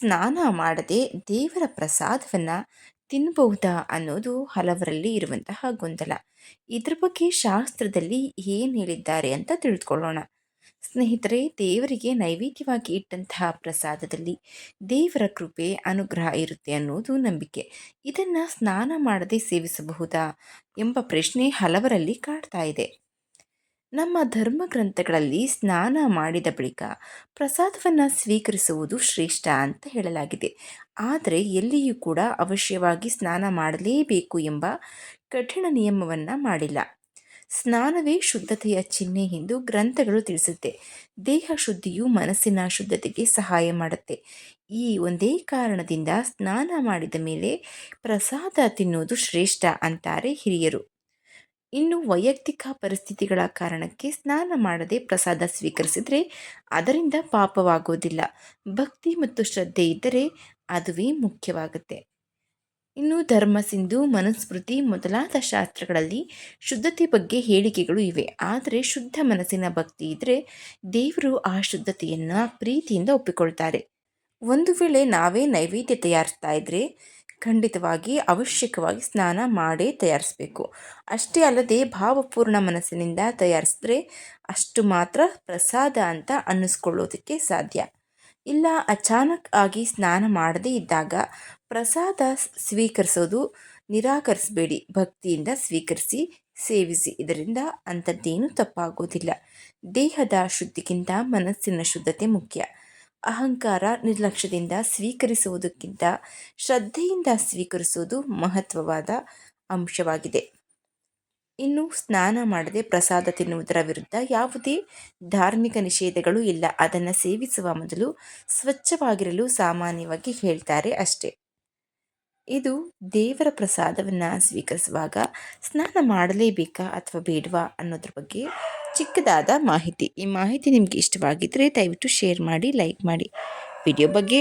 ಸ್ನಾನ ಮಾಡದೆ ದೇವರ ಪ್ರಸಾದವನ್ನು ತಿನ್ನಬಹುದಾ ಅನ್ನೋದು ಹಲವರಲ್ಲಿ ಇರುವಂತಹ ಗೊಂದಲ. ಇದ್ರ ಬಗ್ಗೆ ಶಾಸ್ತ್ರದಲ್ಲಿ ಏನು ಹೇಳಿದ್ದಾರೆ ಅಂತ ತಿಳಿದುಕೊಳ್ಳೋಣ ಸ್ನೇಹಿತರೆ, ದೇವರಿಗೆ ನೈವೇದ್ಯವಾಗಿ ಇಟ್ಟಂತಹ ಪ್ರಸಾದದಲ್ಲಿ ದೇವರ ಕೃಪೆ, ಅನುಗ್ರಹ ಇರುತ್ತೆ ಅನ್ನೋದು ನಂಬಿಕೆ. ಇದನ್ನು ಸ್ನಾನ ಮಾಡದೆ ಸೇವಿಸಬಹುದಾ ಎಂಬ ಪ್ರಶ್ನೆ ಹಲವರಲ್ಲಿ ಕಾಡ್ತಾ ಇದೆ. ನಮ್ಮ ಧರ್ಮ ಗ್ರಂಥಗಳಲ್ಲಿ ಸ್ನಾನ ಮಾಡಿದ ಬಳಿಕ ಪ್ರಸಾದವನ್ನು ಸ್ವೀಕರಿಸುವುದು ಶ್ರೇಷ್ಠ ಅಂತ ಹೇಳಲಾಗಿದೆ. ಆದರೆ ಎಲ್ಲಿಯೂ ಕೂಡ ಅವಶ್ಯವಾಗಿ ಸ್ನಾನ ಮಾಡಲೇಬೇಕು ಎಂಬ ಕಠಿಣ ನಿಯಮವನ್ನು ಮಾಡಿಲ್ಲ. ಸ್ನಾನವೇ ಶುದ್ಧತೆಯ ಚಿಹ್ನೆ ಎಂದು ಗ್ರಂಥಗಳು ತಿಳಿಸುತ್ತೆ. ದೇಹ ಶುದ್ಧಿಯು ಮನಸ್ಸಿನ ಶುದ್ಧತೆಗೆ ಸಹಾಯ ಮಾಡುತ್ತೆ. ಈ ಒಂದೇ ಕಾರಣದಿಂದ ಸ್ನಾನ ಮಾಡಿದ ಮೇಲೆ ಪ್ರಸಾದ ತಿನ್ನುವುದು ಶ್ರೇಷ್ಠ ಅಂತಾರೆ ಹಿರಿಯರು. ಇನ್ನು ವೈಯಕ್ತಿಕ ಪರಿಸ್ಥಿತಿಗಳ ಕಾರಣಕ್ಕೆ ಸ್ನಾನ ಮಾಡದೆ ಪ್ರಸಾದ ಸ್ವೀಕರಿಸಿದರೆ ಅದರಿಂದ ಪಾಪವಾಗೋದಿಲ್ಲ ಭಕ್ತಿ ಮತ್ತು ಶ್ರದ್ಧೆ ಇದ್ದರೆ ಅದುವೇ ಮುಖ್ಯವಾಗುತ್ತೆ. ಇನ್ನು ಧರ್ಮ, ಸಿಂಧು, ಮನುಸ್ಮೃತಿ ಮೊದಲಾದ ಶಾಸ್ತ್ರಗಳಲ್ಲಿ ಶುದ್ಧತೆ ಬಗ್ಗೆ ಹೇಳಿಕೆಗಳು ಇವೆ. ಆದರೆ ಶುದ್ಧ ಮನಸ್ಸಿನ ಭಕ್ತಿ ಇದ್ದರೆ ದೇವರು ಆ ಶುದ್ಧತೆಯನ್ನು ಪ್ರೀತಿಯಿಂದ ಒಪ್ಪಿಕೊಳ್ತಾರೆ. ಒಂದು ವೇಳೆ ನಾವೇ ನೈವೇದ್ಯ ತಯಾರಿಸ್ತಾ ಇದ್ದರೆ ಖಂಡಿತವಾಗಿ ಅವಶ್ಯಕವಾಗಿ ಸ್ನಾನ ಮಾಡೇ ತಯಾರಿಸಬೇಕು. ಅಷ್ಟೇ ಅಲ್ಲದೆ ಭಾವಪೂರ್ಣ ಮನಸ್ಸಿನಿಂದ ತಯಾರಿಸಿದ್ರೆ ಅಷ್ಟು ಮಾತ್ರ ಪ್ರಸಾದ ಅಂತ ಅನ್ನಿಸ್ಕೊಳ್ಳೋದಕ್ಕೆ ಸಾಧ್ಯ. ಇಲ್ಲ, ಅಚಾನಕ್ ಆಗಿ ಸ್ನಾನ ಮಾಡದೇ ಇದ್ದಾಗ ಪ್ರಸಾದ ಸ್ವೀಕರಿಸೋದು ನಿರಾಕರಿಸಬೇಡಿ. ಭಕ್ತಿಯಿಂದ ಸ್ವೀಕರಿಸಿ, ಸೇವಿಸಿ. ಇದರಿಂದ ಅಂಥದ್ದೇನು ತಪ್ಪಾಗೋದಿಲ್ಲ. ದೇಹದ ಶುದ್ಧಿಗಿಂತ ಮನಸ್ಸಿನ ಶುದ್ಧತೆ ಮುಖ್ಯ. ಅಹಂಕಾರ ನಿರ್ಲಕ್ಷ್ಯದಿಂದ ಸ್ವೀಕರಿಸುವುದಕ್ಕಿಂತ ಶ್ರದ್ಧೆಯಿಂದ ಸ್ವೀಕರಿಸುವುದು ಮಹತ್ವವಾದ ಅಂಶವಾಗಿದೆ. ಇನ್ನು ಸ್ನಾನ ಮಾಡದೆ ಪ್ರಸಾದ ತಿನ್ನುವುದರ ವಿರುದ್ಧ ಯಾವುದೇ ಧಾರ್ಮಿಕ ನಿಷೇಧಗಳು ಇಲ್ಲ. ಅದನ್ನು ಸೇವಿಸುವ ಮೊದಲು ಸ್ವಚ್ಛವಾಗಿರಲು ಸಾಮಾನ್ಯವಾಗಿ ಹೇಳ್ತಾರೆ ಅಷ್ಟೇ. ಇದು ದೇವರ ಪ್ರಸಾದವನ್ನು ಸ್ವೀಕರಿಸುವಾಗ ಸ್ನಾನ ಮಾಡಲೇಬೇಕಾ ಅಥವಾ ಬೇಡವಾ ಅನ್ನೋದ್ರ ಬಗ್ಗೆ ಚಿಕ್ಕದಾದ ಮಾಹಿತಿ. ಈ ಮಾಹಿತಿ ನಿಮಗೆ ಇಷ್ಟವಾಗಿದ್ದರೆ ದಯವಿಟ್ಟು ಶೇರ್ ಮಾಡಿ ಲೈಕ್ ಮಾಡಿ. ವಿಡಿಯೋ ಬಗ್ಗೆ